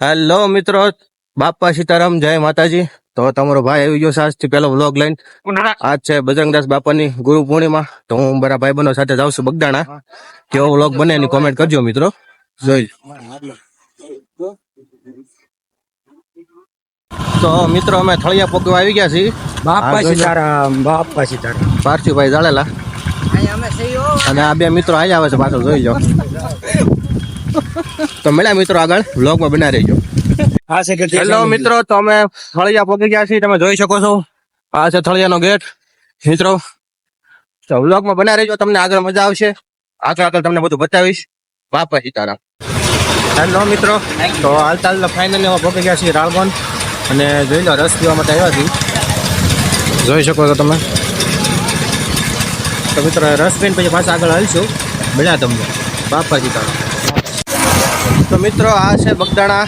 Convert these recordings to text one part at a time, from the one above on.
Hello મિત્રો બાપા સીતારામ જય માતાજી. તો તમારો ભાઈ આવી ગયો છે થી પેલો વ્લોગ લઈને. આજ છે બજરંગદાસ બાપાની ગુરુ પૂર્ણિમા. તો હું મારા ભાઈ બનો સાથે જાઉં છું બગદાણા. કેવો વ્લોગ બને એની કોમેન્ટ કરજો મિત્રો. જોઈ તો મિત્રો અમે થળિયા પોકવા આવી ગયા છીએ. બાપા. સીતારામ બાપા સીતારામ. પાર્થિવભાઈ જાળેલા. અને આ બે મિત્રો આવી આવે છે પાછળ જોઈ લો. તો મળ્યા મિત્રો આગળ વ્લોગમાં બના રહેજો. આ છે કે હેલો મિત્રો તો અમે થળિયા પહોંચી ગયા છીએ તમે જોઈ શકો છો. આ છે થળિયાનો ગેટ. મિત્રો તો વ્લોગમાં બના રહેજો તમને આગળ મજા આવશે. આગળ આગળ તમને બધું બતાવીશ. બાપા સીતારામ. હેલો મિત્રો. તો હાલતા હાલતા ફાઇનલી અમે પહોંચી ગયા છીએ રાળગોન. અને જોઈ લો રસ પીવા માટે આવ્યા છીએ. જોઈ શકો છો તમે. તો મિત્રો રસ પીને પછી પાછા આગળ હલશું. મળ્યા તમને. બાપાજી સીતારામ. તો મિત્રો, આ છે બગદાણા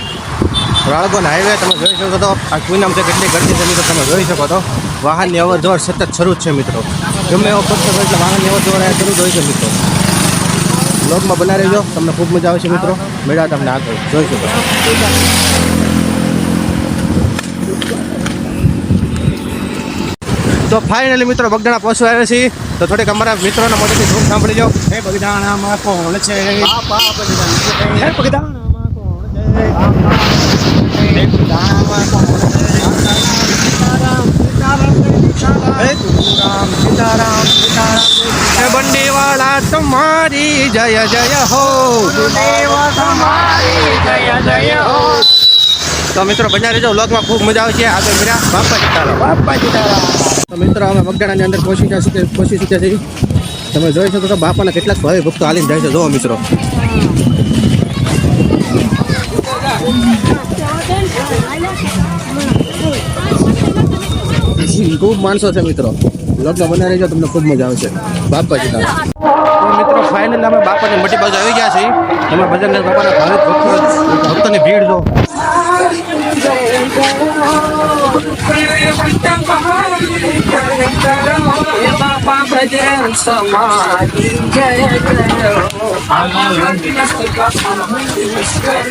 રાળગોન હાઈવે તમે જોઈ શકો તો આ પૂનમ છે કેટલી ગરદી છે મિત્રો, તમે જોઈ શકો તો. વાહનની અવર સતત શરૂ જ છે મિત્રો. ગમે એવો પક્ષ હોય એટલે વાહનની અવર અહીંયા શરૂ જ છે મિત્રો. બ્લોગમાં બના રહેજો તમને ખૂબ મજા આવશે મિત્રો. મેળા તમને આગળ જોઈ શકો છો. તો ફાઇનલી મિત્રો બગદાણા પહોંચવા આવ્યા છીએ. તો થોડીક અમારા મિત્રોના મોટેથી ધૂમ સાંભળી જાઓ હે બગદાણામાં કોણ છે. હે બગદાણામાં કોણ છે? બગદાણામાં કોણ છે? બંડીવાળા તમારી જય જય હો તમારી જય જય હો તો મિત્રો બજાર રહેજો. વ્લોગમાં ખૂબ મજા આવશે. આગળ મળ્યા બાપા સીતારામ બાપા તો મિત્રો અમે બગડાણાની અંદર પહોંચી ગયા છીએ પહોંચી ચૂક્યા છીએ તમે જોઈ શકો છો બાપાના કેટલાક ભાવે ભક્તો હાલીને જાય છે. જોવો મિત્રો. ખૂબ માણસો છે મિત્રો. લગ્ન બનાવી રહેજો તમને ખૂબ મજા આવશે. બાપા સીતારામ મિત્રો ફાઇનલ અમે બાપાની મોટી બાજુ આવી ગયા છીએ. તમે ભજન બાપાના ભાવિક ભક્તો ભક્તોની ભીડ જો. બાપા બજરંગ સમાધિ જય જય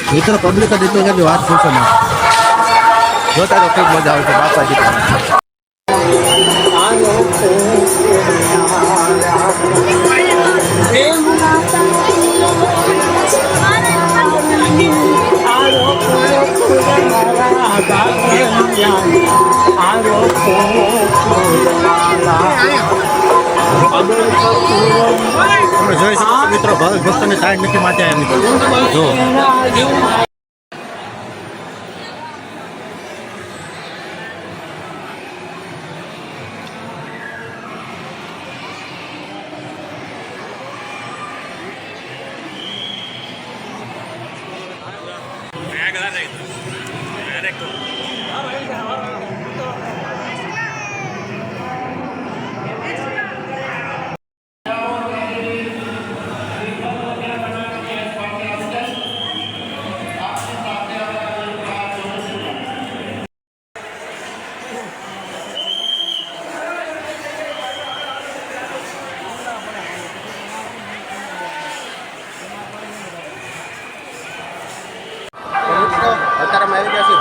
મિત્રો પબ્લિક જ એટલું છે કે વાત પૂછો ના જોતા તો ખૂબ મજા આવશે બાપા સીતારામ તમે જોઈ શકો મિત્રો ભાવિક ભક્તોની સાઈડ નથી માટે આવ્યા મિત્રો જો. તો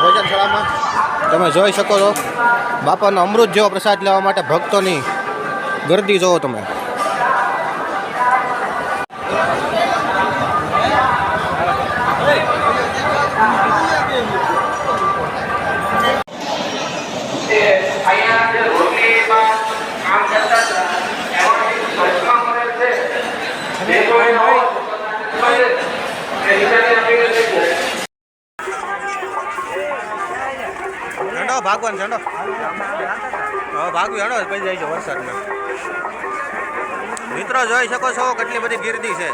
ભોજનશાળામાં તમે જોઈ શકો છો. બાપાનો અમૃત જેવો પ્રસાદ લેવા માટે ભક્તોની ગરદી જોવો તમે. જે કોઈ હોય ભાગવાનું છે હવે ભાગવું હેડો પછી જાય છે વરસાદમાં. મિત્રો જોઈ શકો છો કેટલી બધી ગીરદી છે.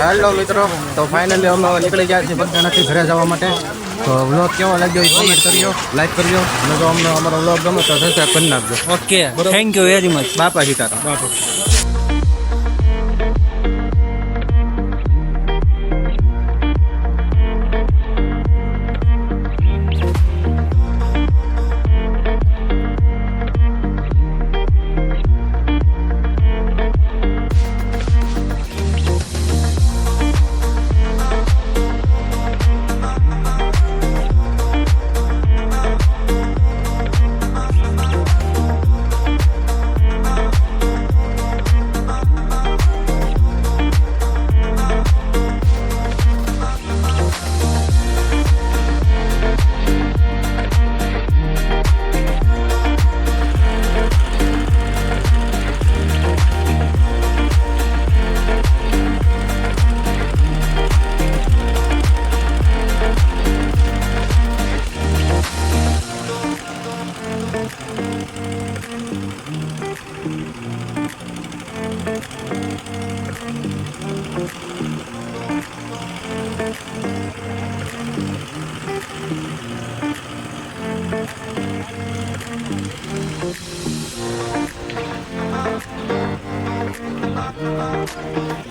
હેલો મિત્રો તો ફાઇનલી અમે નીકળી ગયા છીએ બગદાણાથી ઘરે જવા માટે. તો વ્લોગ કેવો લાગ્યો કોમેન્ટ કરજો લાઈક કરજો અને જો અમને અમારો વ્લોગ ગમે તો સબસ્ક્રાઈબ કરી નાખજો. Okay thank you very much Bapa Sitaram. Bapa. Thank you.